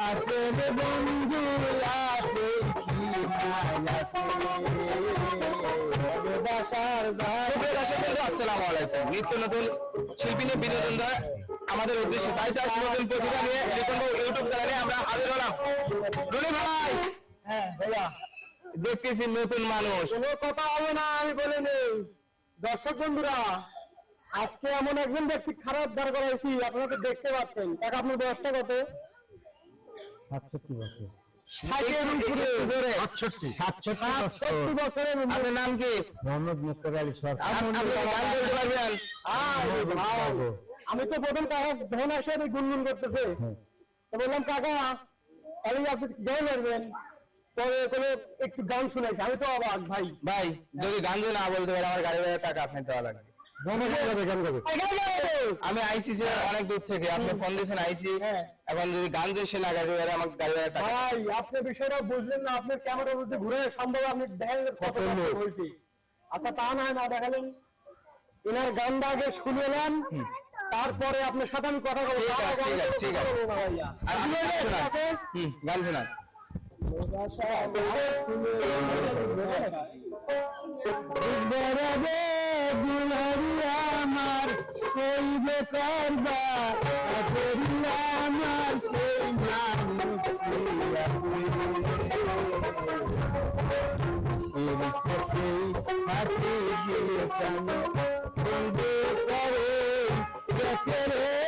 বন্ধু আসসালামু আলাইকুম। নিত্য নতুন শিল্পী নিয়ে বিনোদন দেওয়া আমাদের উদ্দেশ্য তাই চাষ নতুন প্রতিভা নিয়ে ইউটিউব চ্যানেলে আমরা হাজির হলাম। রনি ভাই দেখতেছি নতুন মানুষ। কোনো কথা হবে না আমি বলে নেই। দর্শক বন্ধুরা আজকে এমন একজন ব্যক্তি খারাপ দাঁড় করাইছি আপনারা তো দেখতে পাচ্ছেন। টাকা আপনার বয়সটা কত? বছরের উপরে। আপনার নাম কি? মোহাম্মদ মুক্তার আলী সরকার। আপ- আপনি গান বলতে পারবেন? আয় ভাই, আমি তো প্রথম কাকা ধন একসাথে গুনগুন করতেছে। বললাম কাকা আমি আপনি গান করবেন পরে কোনো একটু গান শুনাইছে আমি তো অবাক ভাই। ভাই যদি গান না বলতে পারে আমার গাড়ি ভাড়া টাকা আপনি দেওয়া লাগবে। আমি আইসি অনেক দূর থেকে আপনি ফোন দিয়েছেন আইসি হ্যাঁ। এখন যদি গান যদি সে ভাড়া আমার গাড়ি ভাই আপনি বিষয়টা বুঝলেন না আপনার ক্যামেরার মধ্যে ঘুরে সম্ভব আপনি দেখেন কত কষ্ট আচ্ছা তা না হয় না দেখালেন। এনার গানটা আগে শুনে নেন তারপরে আপনার সাথে আমি কথা বলব। ঠিক আছে, ঠিক আছে। গান শোনান। আমার সেই বেকার করি আমার সেই হাতে দিয়ে কেন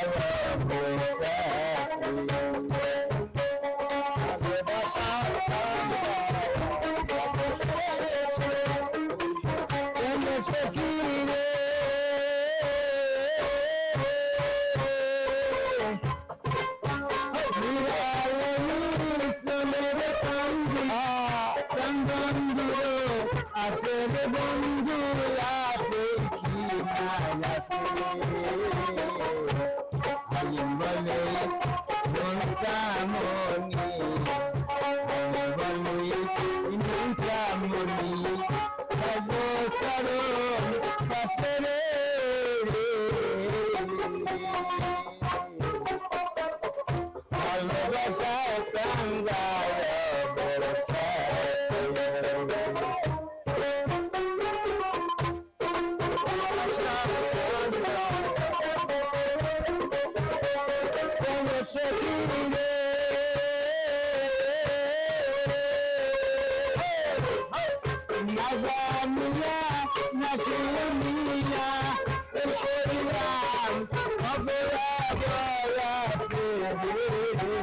সখী ভালোবাসা কোন সখী নাজামিয়া নাসিমিয়া শরিয়াম খবরা বলা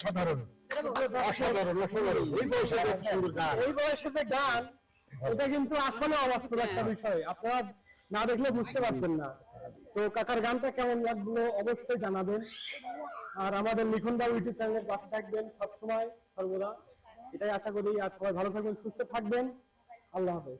অসাধারণ। অসাধারণ অসাধারণ। এই বয়সে সুন্দর গান। এই বয়সে যে গান এটা কিন্তু আসলে অবাস্তব একটা বিষয়। আপনারা না দেখলে বুঝতে পারবেন না। তো কাকার গানটা কেমন লাগল অবশ্যই জানাবেন। আর আমাদের লিখন বাবু ইউটিউব চ্যানেলের পাশে থাকবেন সবসময় সর্বদা। এটাই আশা করি। আর সবাই ভালো থাকবেন সুস্থ থাকবেন। আল্লাহ হাফেজ।